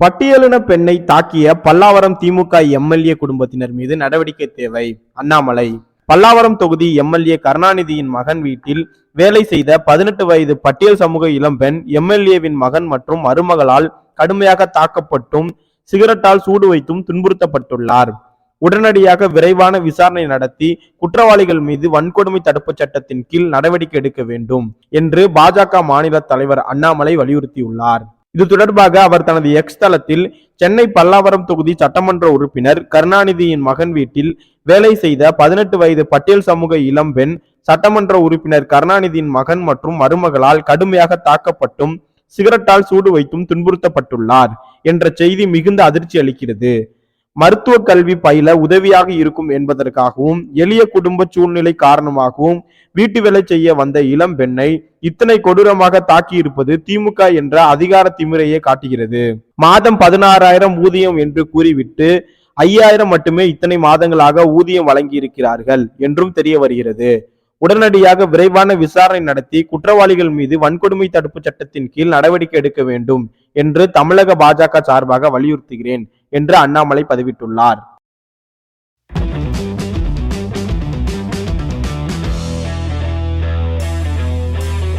பட்டியலின பெண்ணை தாக்கிய பல்லாவரம் திமுக எம்எல்ஏ குடும்பத்தினர் மீது நடவடிக்கை தேவை. அண்ணாமலை. பல்லாவரம் தொகுதி எம்எல்ஏ கருணாநிதியின் மகன் வீட்டில் வேலை செய்த பதினெட்டு வயது பட்டியல் சமூக இளம்பெண் எம்எல்ஏவின் மகன் மற்றும் மருமகளால் கடுமையாக தாக்கப்பட்டும் சிகரெட்டால் சூடு வைத்தும் துன்புறுத்தப்பட்டுள்ளார். உடனடியாக விரைவான விசாரணை நடத்தி குற்றவாளிகள் மீது வன்கொடுமை தடுப்புச் சட்டத்தின் கீழ் நடவடிக்கை எடுக்க வேண்டும் என்று பாஜக மாநில தலைவர் அண்ணாமலை வலியுறுத்தியுள்ளார். இது தொடர்பாக அவர் தனது எக்ஸ் தளத்தில் சென்னை பல்லாவரம் தொகுதி சட்டமன்ற உறுப்பினர் கருணாநிதியின் மகன் வீட்டில் வேலை செய்த பதினெட்டு வயது பட்டியல் சமூக இளம்பெண் சட்டமன்ற உறுப்பினர் கருணாநிதியின் மகன் மற்றும் மருமகளால் கடுமையாக தாக்கப்பட்டும் சிகரெட்டால் சூடு வைத்தும் துன்புறுத்தப்பட்டுள்ளார் என்ற செய்தி மிகுந்த அதிர்ச்சி அளிக்கிறது. மருத்துவ கல்வி பயில உதவியாக இருக்கும் என்பதற்காகவும் எளிய குடும்ப சூழ்நிலை காரணமாகவும் வீட்டு வேலை செய்ய வந்த இளம் பெண்ணை இத்தனை கொடூரமாக தாக்கியிருப்பது திமுக என்ற அதிகார திமிரையே காட்டுகிறது. மாதம் பதினாறாயிரம் ஊதியம் என்று கூறிவிட்டு ஐயாயிரம் மட்டுமே இத்தனை மாதங்களாக ஊதியம் வழங்கி இருக்கிறார்கள் என்றும் தெரிய வருகிறது. உடனடியாக விரைவான விசாரணை நடத்தி குற்றவாளிகள் மீது வன்கொடுமை தடுப்பு சட்டத்தின் கீழ் நடவடிக்கை எடுக்க வேண்டும் என்று தமிழக பாஜக சார்பாக வலியுறுத்துகிறேன். என்று அண்ணாமலை பதிவிட்டுள்ளார்.